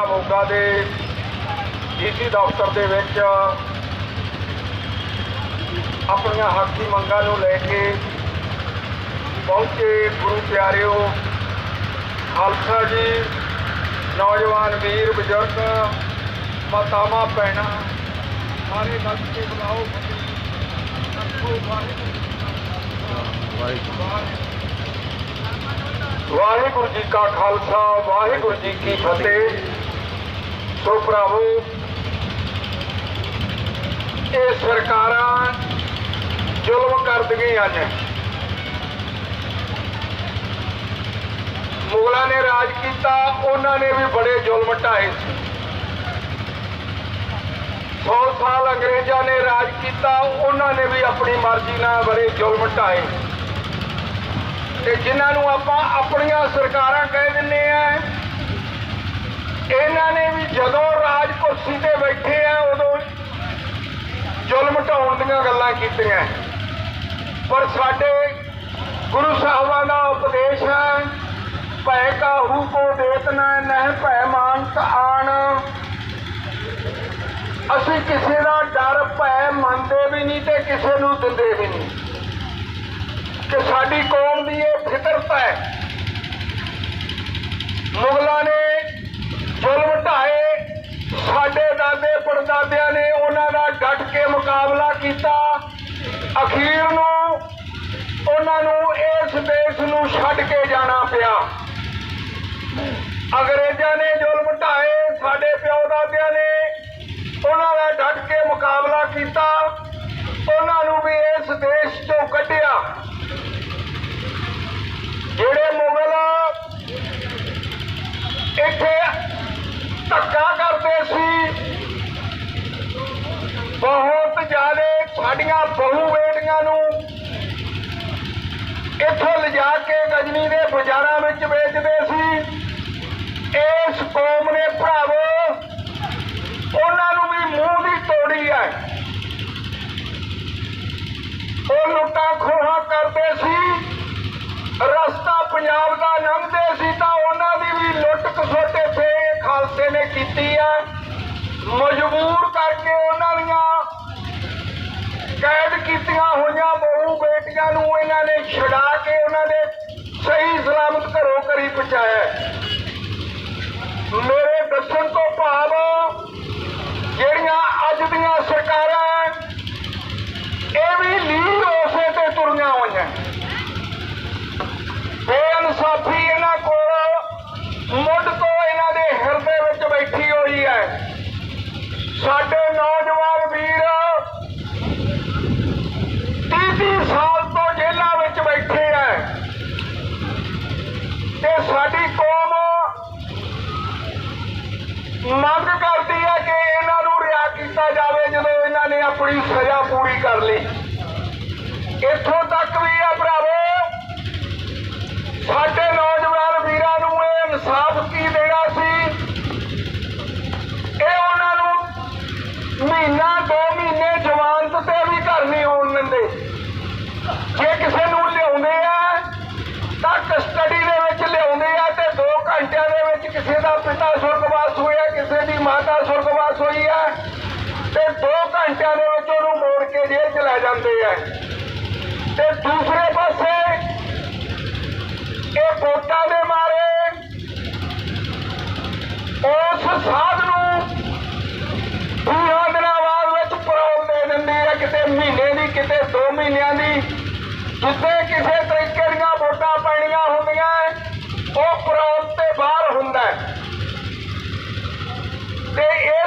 ਮੋਗਾ ਦੇ ਡੀਸੀ ਦਫ਼ਤਰ ਦੇ ਵਿੱਚ ਆਪਣੀਆਂ ਹੱਕੀ ਮੰਗਾਂ ਨੂੰ ਲੈ ਕੇ ਪਹੁੰਚੇ ਗੁਰੂ ਪਿਆਰਿਓ ਖਾਲਸਾ ਜੀ, ਨੌਜਵਾਨ ਵੀਰ, ਬਜ਼ੁਰਗ, ਮਾਤਾਵਾਂ, ਭੈਣਾਂ, ਸਾਰੇ ਗੱਜ ਕੇ ਬੁਲਾਓ। ਵਾਹਿਗੁਰੂ ਜੀ ਕਾ ਖਾਲਸਾ, ਵਾਹਿਗੁਰੂ ਜੀ ਕੀ ਫਤਿਹ। ਸੋ ਭਰਾਵੋ, ਇਹ ਸਰਕਾਰਾਂ ਜ਼ੁਲਮ ਕਰਦੀਆਂ ਨੇ। ਮੁਗਲਾਂ ਨੇ ਰਾਜ ਕੀਤਾ, ਉਹਨਾਂ ਨੇ ਵੀ ਬੜੇ ਜ਼ੁਲਮ ਢਾਏ ਸੀ। 100 ਸਾਲ ਅੰਗਰੇਜ਼ਾਂ ਨੇ ਰਾਜ ਕੀਤਾ, ਉਹਨਾਂ ਨੇ ਵੀ ਆਪਣੀ ਮਰਜ਼ੀ ਨਾਲ ਬੜੇ ਜ਼ੁਲਮ ਢਾਏ। ਤੇ ਜਿਨ੍ਹਾਂ ਨੂੰ ਆਪਾਂ ਆਪਣੀਆਂ ਸਰਕਾਰਾਂ ਕਹਿ ਦਿੰਨੇ ਆ ਇਹਨਾਂ ਨੇ ਵੀ ਜਦੋਂ ਰਾਜ ਕੁਰਸੀ ਤੇ ਬੈਠੇ ਆ, ਉਦੋਂ ਜ਼ੁਲਮ ਢਾਉਣ ਦੀਆਂ ਗੱਲਾਂ ਕੀਤੀਆਂ। ਪਰ ਸਾਡੇ ਗੁਰੂ ਸਾਹਿਬਾਂ ਦਾ ਉਪਦੇਸ਼ ਹੈ, ਭੈ ਕਾਹੂ ਕੋ ਦੇਤ ਨਹਿ ਭੈ ਮਾਨਤ ਆਣ। ਅਸੀਂ ਕਿਸੇ ਦਾ ਡਰ, ਭੈ ਮੰਨਦੇ ਵੀ ਨਹੀਂ ਤੇ ਕਿਸੇ ਨੂੰ ਦਿੰਦੇ ਵੀ ਨਹੀਂ। ਕਿ ਸਾਡੀ ਕੌਮ ਦੀ ਇਹ ਫਿਤਰਤ ਹੈ। ਮੁਗਲਾਂ ਨੇ ਛੱਡ ਕੇ ਜਾਣਾ ਪਿਆ। ਕੇ ਦੇ ਬਾਜ਼ਾਰਾਂ ਵਿੱਚ ਵੇਚਦੇ ਸੀ। ਇਸ ਕੌਮ ਨੇ ਭਰਾਵੋ, ਉਹਨਾਂ ਨੂੰ ਵੀ ਮੂੰਹ ਦੀ ਤੋੜੀ ਹੈ। ਉਹ ਲੁੱਟਾਂ ਖੋਹਾਂ ਕਰਦੇ ਸੀ। ਰਸਤਾ ਪੰਜਾਬ ਦਾ ਲੰਘਦੇ ਸੀ ਤਾਂ ਉਹਨਾਂ ਦੀ ਵੀ ਲੁੱਟ ਖਸੋਟੇ ਤੇ ਖਾਲਸੇ ਨੇ ਕੀਤੀ ਹੈ ਮਜਬੂਰ ਕਰਕੇ ਉਹਨਾਂ ਦੀਆਂ ਕੈਦ ਕੀਤੀਆਂ ਹੋਈਆਂ ਬਹੂ ਬੇਟੀਆਂ ਨੂੰ ਇਹਨਾਂ ਨੇ ਛਡਾ ਕੇ ਉਹਨਾਂ ਦੇ ਸਹੀ ਸਲਾਮਤ ਘਰੋਂ ਘਰੀ ਪਹੁੰਚਾਇਆ ਮੇਰੇ ਦੱਸਣ ਤੋਂ ਭਾਵ ਆਪਣੀ ਸਜ਼ਾ ਪੂਰੀ ਕਰ ਲਈ। ਇੱਥੋਂ ਤੱਕ ਵੀ ਆ ਭਰਾਵੋ, ਸਾਡੇ ਨੌਜਵਾਨ ਵੀਰਾਂ ਨੂੰ ਇਹ ਇਨਸਾਫ ਕੀ ਦੇਣਾ ਸੀ? ਇਹ ਉਹਨਾਂ ਨੂੰ ਮਹੀਨਾ, ਦੋ ਮਹੀਨੇ ਜ਼ਮਾਨਤ ਤੇ ਵੀ ਘਰ ਨਹੀਂ ਆਉਣ ਦਿੰਦੇ। ਜੇ ਕਿਸੇ ਨੂੰ ਲਿਆਉਂਦੇ ਆ, ਤਾਂ ਕਸਟਡੀ ਦੇ ਵਿੱਚ ਲਿਆਉਂਦੇ ਆ ਤੇ 2 ਘੰਟਿਆਂ ਦੇ ਵਿੱਚ ਕਿਸੇ ਦਾ ਪਿਤਾ ਸੁਰਗਵਾਸ ਹੋਇਆ, ਕਿਸੇ ਦੀ ਮਾਤਾ ਸੁਰਗਵਾਸ ਹੋਈ ਹੈ ਤੇ 2 ਘੰਟਿਆਂ ਦੇ ਵਿੱਚ ਮੋੜ ਕੇ ਜੇਲ੍ਹ ਚ ਲੈ ਜਾਂਦੇ ਆ। ਤੇ ਦੂਸਰੇ ਪਾਸੇ ਇਹ ਵੋਟਾਂ ਦੇ ਮਾਰੇ ਉਸ ਸਾਧ ਨੂੰ ਵੀਹਾਂ ਦਿਨਾਂ ਬਾਅਦ ਵਿੱਚ ਪਰੋਲ ਦੇ ਦਿੰਦੇ ਹੈ ਕਿਤੇ ਮਹੀਨੇ ਦੀ, ਕਿਤੇ 2 ਮਹੀਨਿਆਂ ਦੀ, ਜਿੱਥੇ ਕਿਸੇ ਤਰੀਕੇ ਦੀਆਂ ਵੋਟਾਂ ਪੈਣੀਆਂ ਹੁੰਦੀਆਂ ਉਹ ਪਰੋਲ ਤੇ ਬਾਹਰ ਹੁੰਦਾ ਤੇ ਇਹ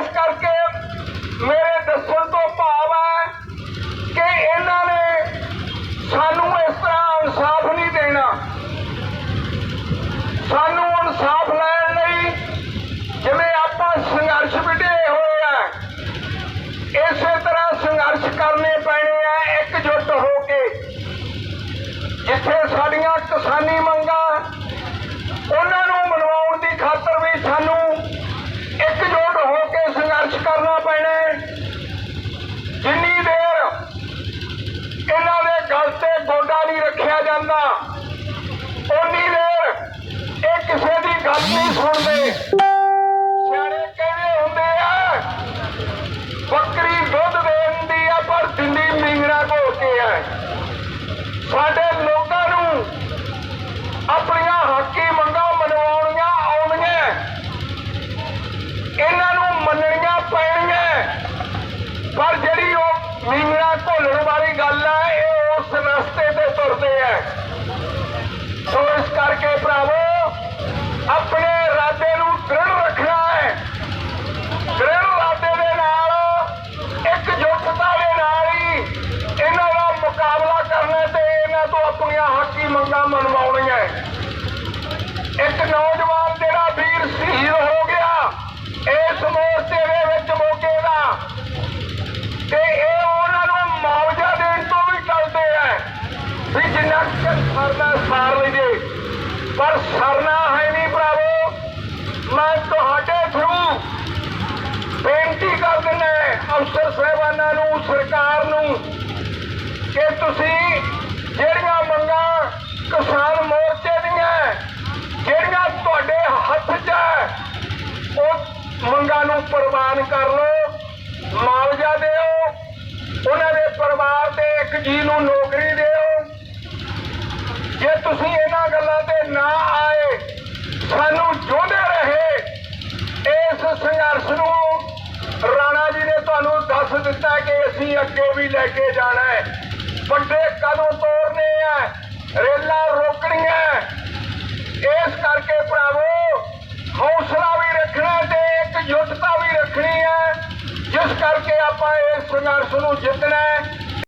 Vamos ver. ਆਪਣੀਆਂ ਮੰਗਾਂ ਮਨਵਾਉਣੀਆਂ ਇੱਕ ਨੌਜਵਾਨ ਜਿਹੜਾ ਵੀਰ ਸ਼ਹੀਦ ਹੋ ਗਿਆ, ਇਸ ਮੋਰਚੇ ਦੇ ਵਿੱਚ ਮੋਗੇ ਦਾ। ਤੇ ਇਹ ਉਹਨਾਂ ਨੂੰ ਮੁਆਵਜ਼ਾ ਦੇਣ ਤੋਂ ਵੀ ਟਲਦੇ ਐ ਵੀ ਜਿੰਨਾ ਸਰਨਾ ਸਾਰ ਲਈਏ। ਪਰ ਸਰਨਾ ਹੈ ਨਹੀਂ ਭਰਾਵੋ, ਮੈਂ ਤੁਹਾਡੇ ਥਰੂ ਬੇਨਤੀ ਕਰ ਦਿੰਦਾ ਅਫਸਰ ਸਾਹਿਬਾਨਾਂ ਨੂੰ, ਸਰਕਾਰ ਨੂੰ, ਕਿ ਤੁਸੀਂ ਕਿਸਾਨ ਮੋਰਚੇ ਦੀਆਂ ਜਿਹੜੀਆਂ ਤੁਹਾਡੇ ਹੱਥ 'ਚ ਉਹ ਮੰਗਾਂ ਨੂੰ ਪ੍ਰਵਾਨ ਕਰ ਲਓ, ਮੁਆਵਜ਼ਾ ਦਿਓ, ਉਹਨਾਂ ਦੇ ਪਰਿਵਾਰ ਦੇ ਇੱਕ ਜੀ ਨੂੰ ਨੌਕਰੀ ਦਿਓ। ਜੇ ਤੁਸੀਂ ਇਹਨਾਂ ਗੱਲਾਂ ਤੇ ਨਾ ਆਏ, ਸਾਨੂੰ ਜੋਦੇ ਰਹੇ, ਇਸ ਸੰਘਰਸ਼ ਨੂੰ ਰਾਣਾ ਜੀ ਨੇ ਤੁਹਾਨੂੰ ਦੱਸ ਦਿੱਤਾ ਕਿ ਅਸੀਂ ਅੱਗੇ ਵੀ ਲੈ ਕੇ ਜਾਣਾ ਹੈ। ਵੱਡੇ ਕਦਮ ਤੋਂ